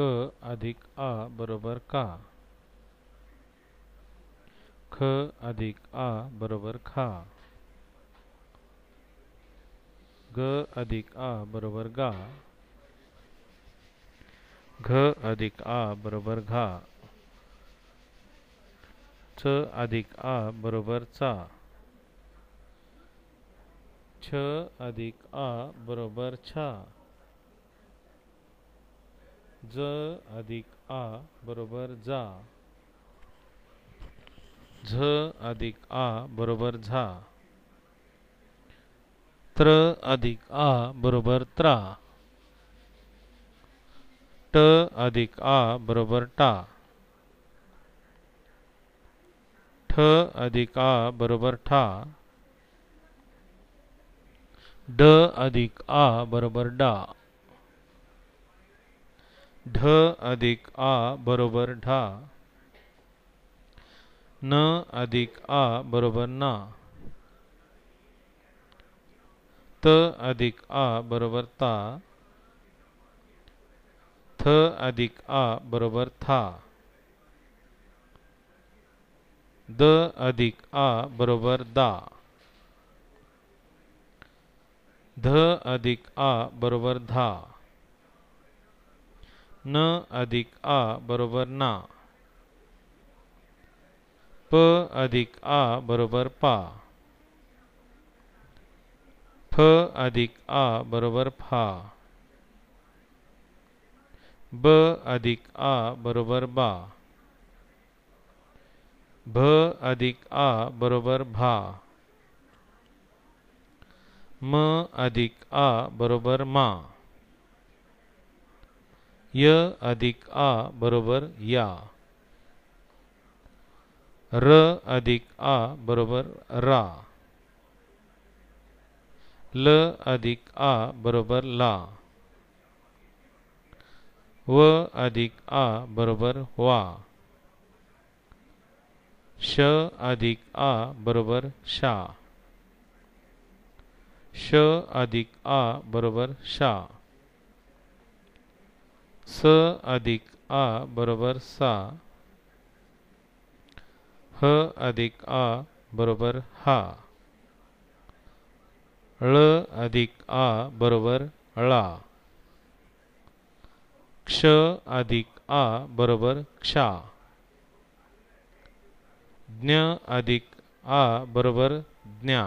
क अधिक आ बरोबर का? ख अधिक आ बरोबर खा. ग अधिक आ बरोबर गा. घ अधिक आ बरोबर घा. च अधिक आ बरोबर चा. छ अधिक आ बरोबर छा ज अधिक आ बरोबर जा. झ अधिक आ बरोबर झा. त्र अधिक आ बरोबर त्रा. ट अधिक आ बरोबर टा. ठ अधिक आ बरोबर ठा. ड अधिक आ बरोबर डा. ढ अधिक आ बरोबर ढा. न अधिक आ बरोबर ना. त अधिक आ बरोबर ता. थ अधिक आ बरोबर था. द अधिक आ बरोबर दा. ध अधिक आ बरोबर धा. न अधिक आ बरोबर ना. प अधिक आ बरोबर पा. फ अधिक आ बरोबर फा. ब अधिक आ बरोबर बा. भ अधिक आ बरोबर भा. म अधिक आ बरोबर मा. य अधिक आ बरोबर या. र अधिक आ बरोबर रा. ल अधिक आ बरोबर ला. व अधिक आ बरोबर वा. श अधिक आ बरोबर शा श अधिक आ बरोबर शा स अधिक आ बरोबर सा. ह अधिक आ बरोबर हा. ळ अधिक आ बरोबर ळा. क्ष अधिक आ बरोबरक्षा ज्ञ अधिक आ बरोबर ज्ञा.